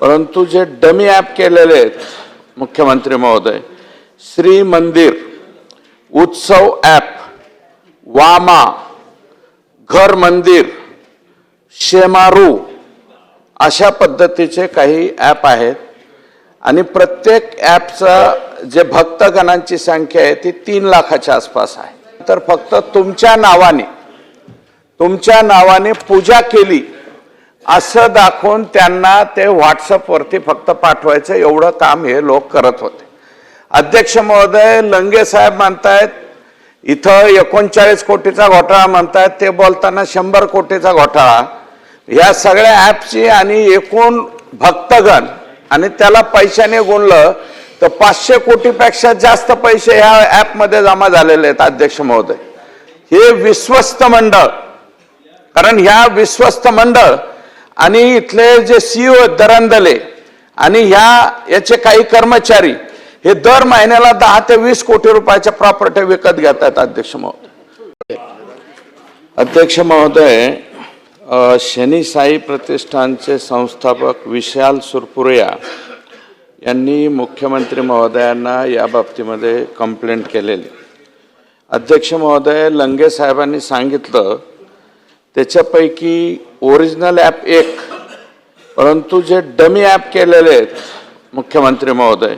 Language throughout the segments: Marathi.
परंतु जे डमी ॲप केलेले आहेत मुख्यमंत्री महोदय श्री मंदिर उत्सव ॲप वामा घर मंदिर शेमारू अशा पद्धतीचे काही ॲप आहेत. आणि प्रत्येक ॲपचं जे भक्तगणांची संख्या आहे ती तीन लाखाच्या आसपास आहे. तर फक्त तुमच्या नावाने तुमच्या नावाने पूजा केली असं दाखवून त्यांना ते व्हॉट्सअपवरती फक्त पाठवायचं एवढं काम हे लोक करत होते. अध्यक्ष महोदय लंगे साहेब म्हणतायत इथं एकोणचाळीस कोटीचा घोटाळा म्हणतायत ते बोलताना शंभर कोटीचा घोटाळा. या सगळ्या ॲपची आणि एकूण भक्तगण आणि त्याला पैशाने गुणलं तर पाचशे कोटीपेक्षा जास्त पैसे ह्या ॲपमध्ये जमा झालेले आहेत अध्यक्ष महोदय. हे विश्वस्त मंडळ कारण ह्या विश्वस्त मंडळ आणि इथले जे सीओ दरंदले आणि ह्या याचे काही कर्मचारी हे दर महिन्याला दहा ते वीस कोटी रुपयाच्या प्रॉपर्टी विकत घेतात अध्यक्ष महोदय. अध्यक्ष महोदय शनी साई प्रतिष्ठानचे संस्थापक विशाल सुरपुरिया यांनी मुख्यमंत्री महोदयांना या बाबतीमध्ये कंप्लेंट केलेली. अध्यक्ष महोदय लंगे साहेबांनी सांगितलं त्याच्यापैकी ओरिजिनल ॲप एक. परंतु जे डमी ॲप केलेले आहेत मुख्यमंत्री महोदय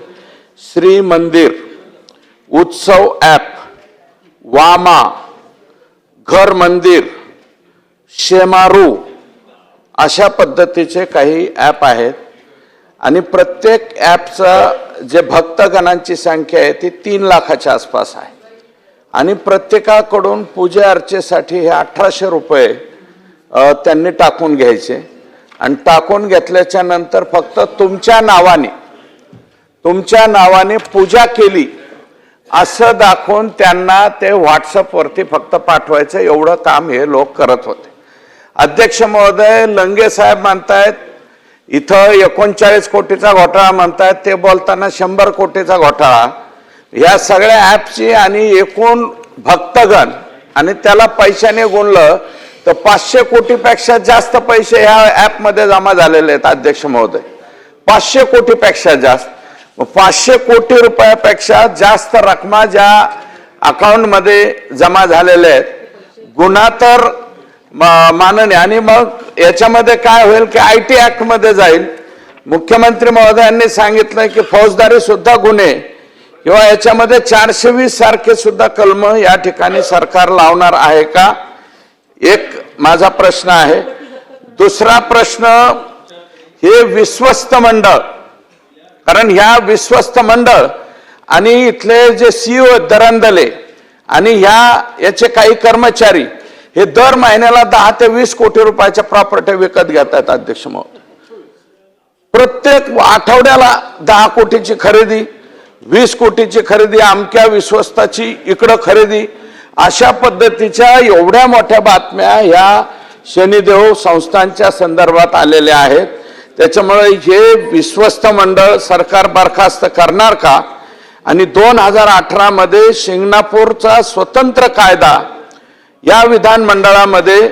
श्री मंदिर उत्सव ॲप वामा घर मंदिर शेमारू अशा पद्धतीचे काही ॲप आहेत. आणि प्रत्येक ॲपचं जे भक्तगणांची संख्या आहे ती तीन लाखाच्या आसपास आहे. आणि प्रत्येकाकडून पूजे अर्चेसाठी हे अठराशे रुपये त्यांनी टाकून घ्यायचे. आणि टाकून घेतल्याच्या नंतर फक्त तुमच्या नावाने तुमच्या नावाने पूजा केली. असं दाखवून त्यांना ते व्हॉट्सअपवरती फक्त पाठवायचं. एवढं काम हे लोक करत होते. अध्यक्ष महोदय लंगे साहेब म्हणतायत इथं एकोणचाळीस कोटीचा घोटाळा म्हणतायत. ते बोलताना शंभर कोटीचा घोटाळा. या सगळ्या ॲपची आणि एकूण भक्तगण आणि त्याला पैशाने गुणलं तर पाचशे कोटीपेक्षा जास्त पैसे ह्या ॲपमध्ये जमा झालेले आहेत अध्यक्ष महोदय. पाचशे कोटीपेक्षा जास्त. पाचशे कोटी रुपयापेक्षा जास्त रकमा ज्या अकाउंटमध्ये जमा झालेल्या आहेत गुन्हा तर म- माननीय. आणि मग याच्यामध्ये काय होईल की आय टी ऍक्टमध्ये जाईल. मुख्यमंत्री महोदयांनी सांगितलं की फौजदारी सुद्धा गुन्हे किंवा याच्यामध्ये चारशे वीस सारखे सुद्धा कलम या ठिकाणी सरकार लावणार आहे का? एक माझा प्रश्न आहे. दुसरा प्रश्न हे विश्वस्त मंडळ कारण ह्या विश्वस्त मंडळ आणि इथले जे सीओ दरंदले आणि ह्या याचे काही कर्मचारी हे दर महिन्याला दहा ते वीस कोटी रुपयाच्या प्रॉपर्टी विकत घेतात अध्यक्ष महोदय. प्रत्येक आठवड्याला दहा कोटीची खरेदी वीस कोटीची खरेदी अमक्या विश्वस्ताची इकडं खरेदी अशा पद्धतीच्या एवढ्या मोठ्या बातम्या ह्या शनिदेव संस्थांच्या संदर्भात आलेल्या आहेत. त्याच्यामुळे हे विश्वस्त मंडळ सरकार बरखास्त करणार का? आणि दोन हजार अठरामध्ये शिंगणापूरचा स्वतंत्र कायदा या विधानमंडळामध्ये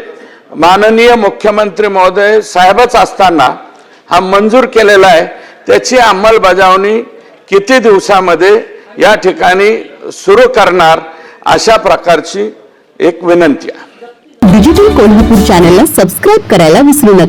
माननीय मुख्यमंत्री महोदय साहेबच असताना हा मंजूर केलेला आहे. त्याची अंमलबजावणी किती दिवसामध्ये या ठिकाणी सुरू करणार? अशा प्रकारची एक विनंती आहे. डिजिटल कोल्हापूर चॅनलला सबस्क्राईब करायला विसरू नका.